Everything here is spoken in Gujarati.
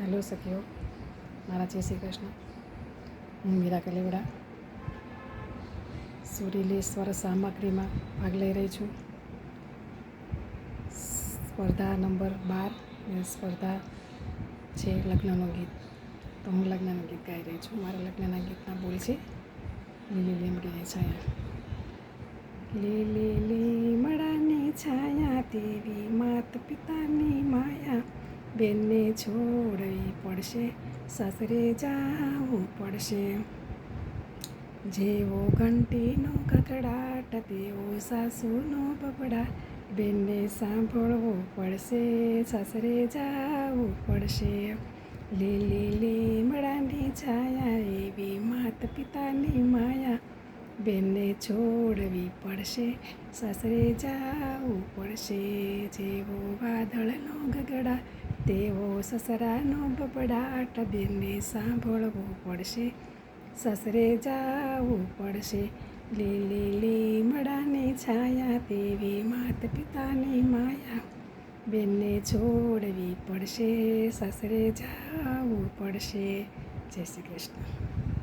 હેલો સખીઓ મારા જય શ્રી કૃષ્ણ. હું મીરા કલેવડા. સુરીલી સ્વર સામગ્રીમાં ભાગ લઈ રહી છું. સ્પર્ધા નંબર બાર સ્પર્ધા છે લગ્નનું ગીત. તો હું લગ્નનું ગીત ગાઈ રહી છું. મારા લગ્નના ગીતના બોલ છે. લીલી લીમડીની છાયા. લીલી લીમડાની છાયા તેવી માત પિતાની માયા. બેનને છોડવી પડશે, સાસરે જાવું પડશે. જેવો ઘંટીનો કકડાટ તેવો સાસુનો બબડાટ બેનને સાંભળવો પડશે, સાસરે જાવું પડશે. લીલી લીમડાની છાયા, એવી માત પિતાની માયા. બેનને છોડવી પડશે, સાસરે જાવું પડશે. જેવો વાદળનો ગગડા તેવો સસરાનો બબડાટ બેનને સાંભળવો પડશે. સસરે જાવું પડશે. લીલી લીમડાની છાયા તેવી માત પિતાની માયા બેનને છોડવી પડશે. સસરે જાવું પડશે. જય શ્રી કૃષ્ણ.